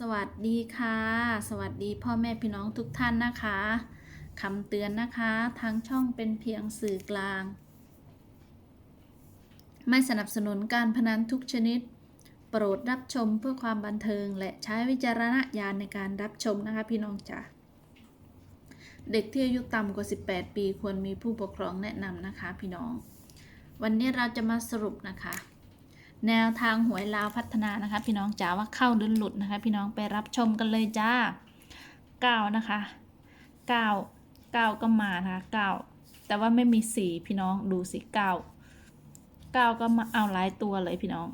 สวัสดีค่ะ สวัสดีพ่อแม่พี่น้องทุกท่านนะคะคำเตือนนะคะ ทางช่องเป็นเพียงสื่อกลาง ไม่สนับสนุนการพนันทุกชนิด โปรดรับชมเพื่อความบันเทิง และใช้วิจารณญาณในการรับชมนะคะพี่น้องจ๋าเด็กที่อายุต่ำกว่า 18 ปี ควรมีผู้ปกครองแนะนำนะคะพี่น้อง วันนี้เราจะมาสรุปนะคะ แนวทางหวยลาวพัฒนานะคะ พี่น้องจ๋าว่าเข้าหรือหลุดนะคะ พี่น้องไปรับชมกันเลยจ้าเก้านะคะเก้าเก้าก็มานะคะเก้าแต่ว่าไม่มีสี่พี่น้องดูสิเก้าเก้าก็มาเอาหลายตัวเลยพี่น้อง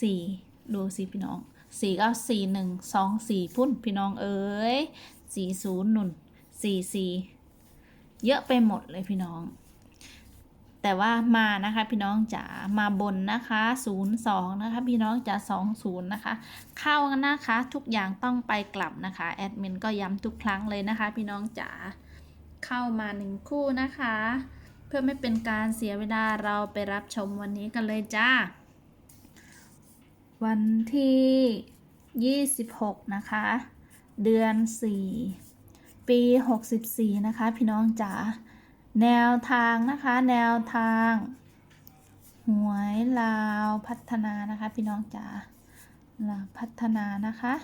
สี่ดูสิพี่น้องสี่ก็สี่หนึ่งสองสี่พุ่นพี่น้องเอ๋ยสี่ศูนย์นุ่นสี่สี่เยอะไปหมดเลยพี่น้อง แต่ว่ามานะคะพี่น้องจ๋ามาบนนะคะ02นะคะพี่น้องจ๋า20นะคะ เข้ากันะคะทุกอย่างต้องไปกลับนะคะแอดมินก็ย้ำทุกครั้งเลยนะคะ พี่น้องจ๋าเข้ามาหนึ่งคู่นะคะ เพื่อไม่เป็นการเสียเวลาเราไปรับชมวันนี้กันเลยจ้า วันที่ 26 นะคะ เดือน 4 ปี 64 นะคะ พี่น้องจ๋า แนวทางนะคะ แนวทาง หวยลาวพัฒนานะคะ พี่น้องจ๋าลาวพัฒนานะคะ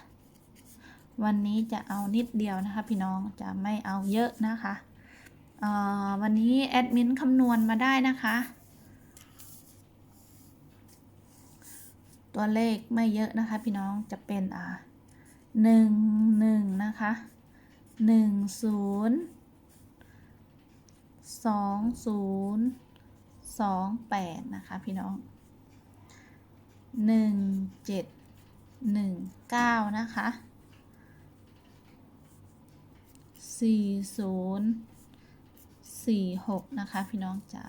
วันนี้จะเอานิดเดียวนะคะ พี่น้องจะไม่เอาเยอะนะคะวันนี้แอดมินคำนวณมาได้นะคะ ตัวเลขไม่เยอะนะคะ พี่น้องจะเป็นอ่าหนึ่งหนึ่งนะคะหนึ่งศูนย์ สองศูนย์สองแปดนะคะ พี่น้องหนึ่งเจ็ดหนึ่งเก้านะคะสี่ศูนย์สี่หกนะคะ พี่น้องจ๋า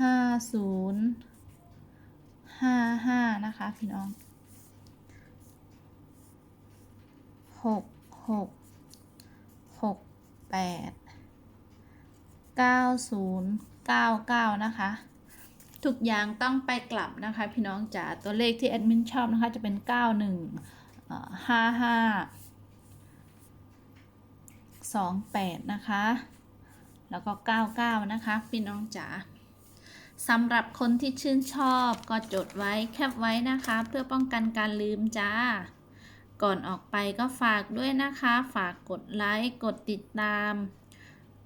ห้าศูนย์ห้าห้านะคะ พี่น้องหกหกหกแปด 9099 นะคะ ทุกอย่างต้องไปกลับนะคะ พี่น้องจ๋าตัวเลขที่แอดมินชอบนะคะจะเป็น 91เอ่อ55 28 นะคะ แล้วก็ 99 นะคะ พี่น้องจ๋าสำหรับคนที่ชื่นชอบก็จดไว้แคปไว้นะคะ เพื่อป้องกันการลืมจ้า ก่อนออกไปก็ฝากด้วยนะคะ ฝากกดไลค์ กดติดตาม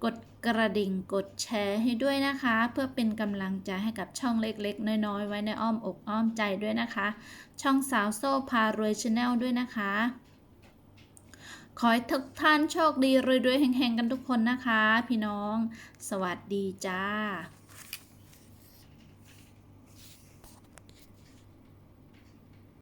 กดกระดิ่งกดแชร์ให้ด้วยนะคะ เพื่อเป็นกำลังใจให้กับช่องเล็กๆ น้อยๆ ไว้ในอ้อมอกอ้อมใจด้วยนะคะ ช่องสาวโซ่พารวยชาแนลด้วยนะคะ ขอให้ทุกท่านโชคดีรวยๆแห่งๆ กันทุกคนนะคะ พี่น้อง สวัสดีจ้า